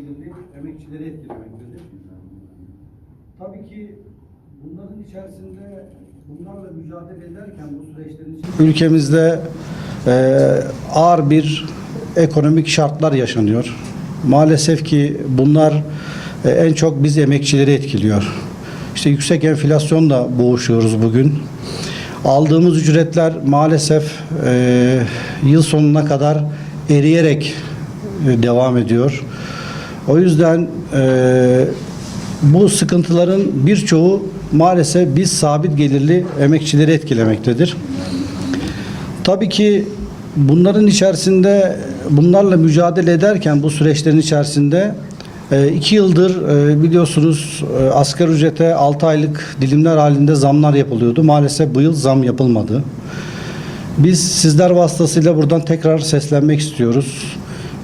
gelirli emekçileri etkilemektedir. Tabii ki bunların içerisinde bunlarla mücadele ederken bu süreçlerin içerisinde ülkemizde e, ağır bir ekonomik şartlar yaşanıyor. Maalesef ki bunlar e, en çok biz emekçileri etkiliyor. İşte yüksek enflasyonla boğuşuyoruz bugün. Aldığımız ücretler maalesef e, yıl sonuna kadar eriyerek e, devam ediyor. O yüzden e, bu sıkıntıların birçoğu maalesef biz sabit gelirli emekçileri etkilemektedir. Tabii ki bunların içerisinde bunlarla mücadele ederken bu süreçlerin içerisinde e, iki yıldır e, biliyorsunuz e, asgari ücrete 6 aylık dilimler halinde zamlar yapılıyordu. Maalesef bu yıl zam yapılmadı. Biz sizler vasıtasıyla buradan tekrar seslenmek istiyoruz.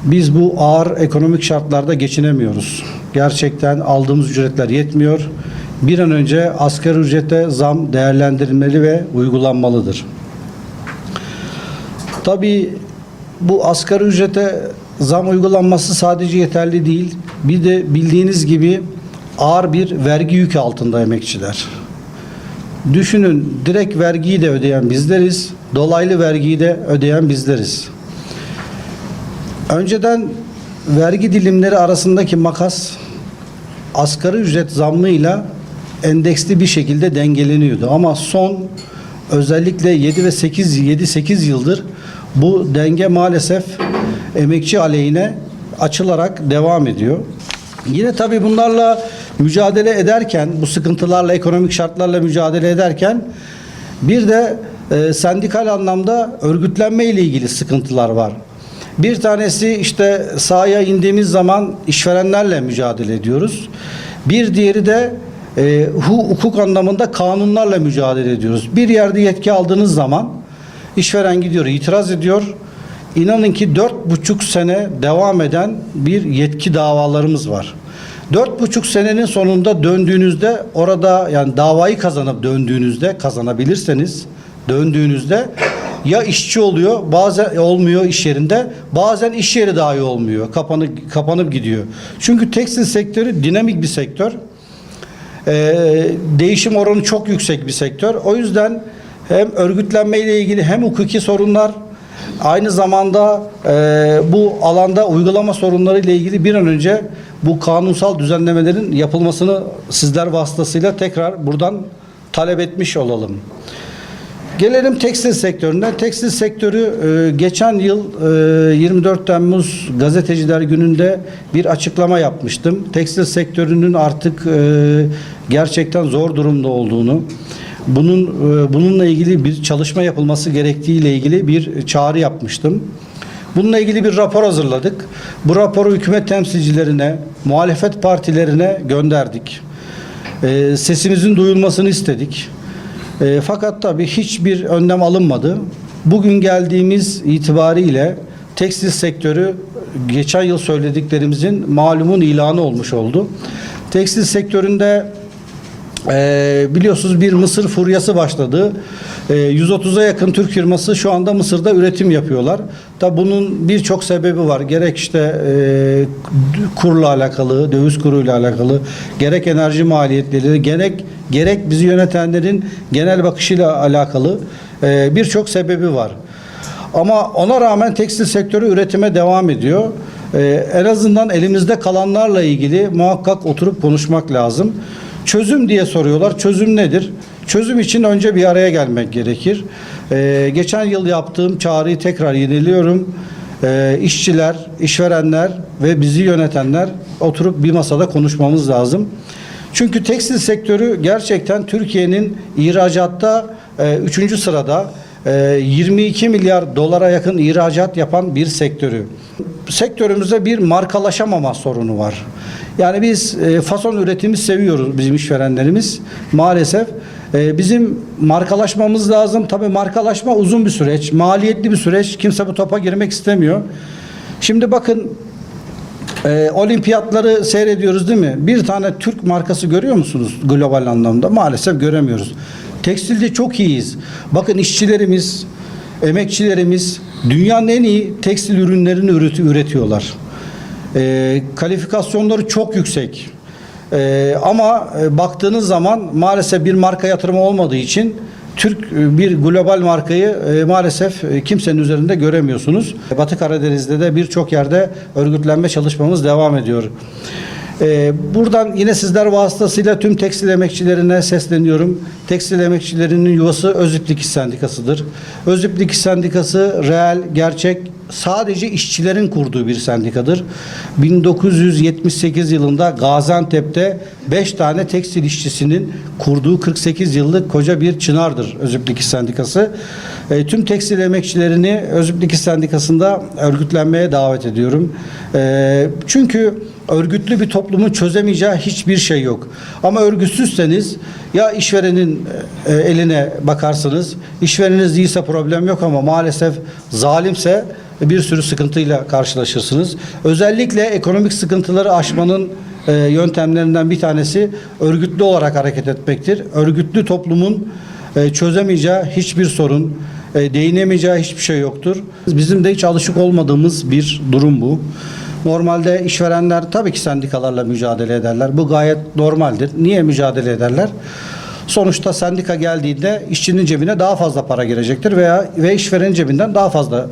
Biz bu ağır ekonomik şartlarda geçinemiyoruz. Gerçekten aldığımız ücretler yetmiyor. Bir an önce asgari ücrete zam değerlendirilmeli ve uygulanmalıdır. Tabii bu asgari ücrete zam uygulanması sadece yeterli değil. Bir de bildiğiniz gibi ağır bir vergi yükü altında emekçiler. Düşünün direkt vergiyi de ödeyen bizleriz, dolaylı vergiyi de ödeyen bizleriz. Önceden vergi dilimleri arasındaki makas asgari ücret zammıyla endeksli bir şekilde dengeleniyordu. Ama son özellikle 7 ve 8 7 8 yıldır bu denge maalesef emekçi aleyhine açılarak devam ediyor. Yine tabii bunlarla mücadele ederken, bu sıkıntılarla, ekonomik şartlarla mücadele ederken bir de e, sendikal anlamda örgütlenme ile ilgili sıkıntılar var. Bir tanesi işte sahaya indiğimiz zaman işverenlerle mücadele ediyoruz. Bir diğeri de e, hu- hukuk anlamında kanunlarla mücadele ediyoruz. Bir yerde yetki aldığınız zaman işveren gidiyor, itiraz ediyor. İnanın ki dört buçuk sene devam eden bir yetki davalarımız var. Dört buçuk senenin sonunda döndüğünüzde orada yani davayı kazanıp döndüğünüzde kazanabilirseniz döndüğünüzde ya işçi oluyor bazen olmuyor iş yerinde bazen iş yeri dahi olmuyor kapanıp kapanıp gidiyor. Çünkü tekstil sektörü dinamik bir sektör. Ee, değişim oranı çok yüksek bir sektör. O yüzden hem örgütlenme ile ilgili hem hukuki sorunlar aynı zamanda e, bu alanda uygulama sorunları ile ilgili bir an önce bu kanunsal düzenlemelerin yapılmasını sizler vasıtasıyla tekrar buradan talep etmiş olalım. Gelelim tekstil sektörüne. Tekstil sektörü e, geçen yıl e, 24 Temmuz Gazeteciler Günü'nde bir açıklama yapmıştım. Tekstil sektörünün artık e, gerçekten zor durumda olduğunu, bunun e, bununla ilgili bir çalışma yapılması gerektiği ile ilgili bir çağrı yapmıştım. Bununla ilgili bir rapor hazırladık. Bu raporu hükümet temsilcilerine, muhalefet partilerine gönderdik. E, sesimizin duyulmasını istedik. E, fakat tabii hiçbir önlem alınmadı. Bugün geldiğimiz itibariyle tekstil sektörü geçen yıl söylediklerimizin malumun ilanı olmuş oldu. Tekstil sektöründe e, biliyorsunuz bir Mısır furyası başladı. E, 130'a yakın Türk firması şu anda Mısır'da üretim yapıyorlar. Da bunun birçok sebebi var. Gerek işte e, kurla alakalı, döviz kuruyla alakalı, gerek enerji maliyetleri, gerek gerek bizi yönetenlerin genel bakışıyla alakalı e, birçok sebebi var. Ama ona rağmen tekstil sektörü üretime devam ediyor. Ee, en azından elimizde kalanlarla ilgili muhakkak oturup konuşmak lazım. Çözüm diye soruyorlar. Çözüm nedir? Çözüm için önce bir araya gelmek gerekir. Ee, geçen yıl yaptığım çağrıyı tekrar yeniliyorum. Ee, işçiler, işverenler ve bizi yönetenler oturup bir masada konuşmamız lazım. Çünkü tekstil sektörü gerçekten Türkiye'nin ihracatta 3. sırada. Ee, 22 milyar dolara yakın ihracat yapan bir sektörü. Sektörümüzde bir markalaşamama sorunu var. Yani biz e, fason üretimi seviyoruz bizim işverenlerimiz maalesef. E, bizim markalaşmamız lazım. Tabii markalaşma uzun bir süreç, maliyetli bir süreç. Kimse bu topa girmek istemiyor. Şimdi bakın e, olimpiyatları seyrediyoruz değil mi? Bir tane Türk markası görüyor musunuz global anlamda? Maalesef göremiyoruz. Tekstilde çok iyiyiz. Bakın işçilerimiz, emekçilerimiz dünyanın en iyi tekstil ürünlerini üreti- üretiyorlar. E, kalifikasyonları çok yüksek. E, ama baktığınız zaman maalesef bir marka yatırımı olmadığı için Türk e, bir global markayı e, maalesef e, kimsenin üzerinde göremiyorsunuz. Batı Karadeniz'de de birçok yerde örgütlenme çalışmamız devam ediyor. Ee, buradan yine sizler vasıtasıyla tüm tekstil emekçilerine sesleniyorum. Tekstil emekçilerinin yuvası Öziplik İş Sendikası'dır. Öziplik İş Sendikası reel, gerçek, sadece işçilerin kurduğu bir sendikadır. 1978 yılında Gaziantep'te 5 tane tekstil işçisinin kurduğu 48 yıllık koca bir çınardır Öziplik İş Sendikası. E, tüm tekstil emekçilerini Öziplik İş Sendikası'nda örgütlenmeye davet ediyorum. E, çünkü örgütlü bir toplumun çözemeyeceği hiçbir şey yok. Ama örgütsüzseniz ya işverenin e, eline bakarsınız, işvereniniz iyiyse problem yok ama maalesef zalimse bir sürü sıkıntıyla karşılaşırsınız. Özellikle ekonomik sıkıntıları aşmanın e, yöntemlerinden bir tanesi örgütlü olarak hareket etmektir. Örgütlü toplumun e, çözemeyeceği hiçbir sorun, e, değinemeyeceği hiçbir şey yoktur. Bizim de hiç alışık olmadığımız bir durum bu. Normalde işverenler tabii ki sendikalarla mücadele ederler. Bu gayet normaldir. Niye mücadele ederler? Sonuçta sendika geldiğinde işçinin cebine daha fazla para girecektir veya ve işverenin cebinden daha fazla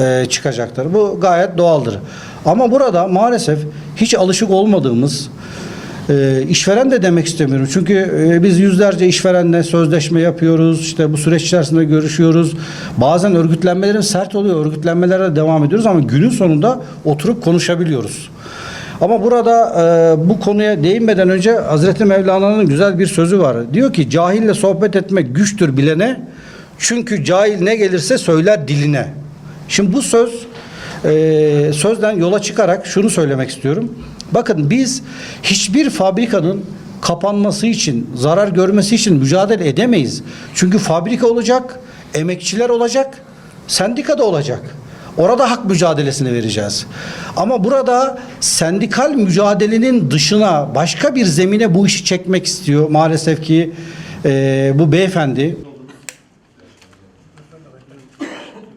e, çıkacaktır. Bu gayet doğaldır. Ama burada maalesef hiç alışık olmadığımız e, işveren de demek istemiyorum. Çünkü e, biz yüzlerce işverenle sözleşme yapıyoruz. İşte bu süreç içerisinde görüşüyoruz. Bazen örgütlenmelerin sert oluyor. Örgütlenmelere devam ediyoruz ama günün sonunda oturup konuşabiliyoruz. Ama burada e, bu konuya değinmeden önce Hazreti Mevlana'nın güzel bir sözü var. Diyor ki cahille sohbet etmek güçtür bilene. Çünkü cahil ne gelirse söyler diline. Şimdi bu söz e, sözden yola çıkarak şunu söylemek istiyorum. Bakın biz hiçbir fabrikanın kapanması için, zarar görmesi için mücadele edemeyiz. Çünkü fabrika olacak, emekçiler olacak, sendika da olacak. Orada hak mücadelesini vereceğiz. Ama burada sendikal mücadelenin dışına başka bir zemine bu işi çekmek istiyor. Maalesef ki e, bu beyefendi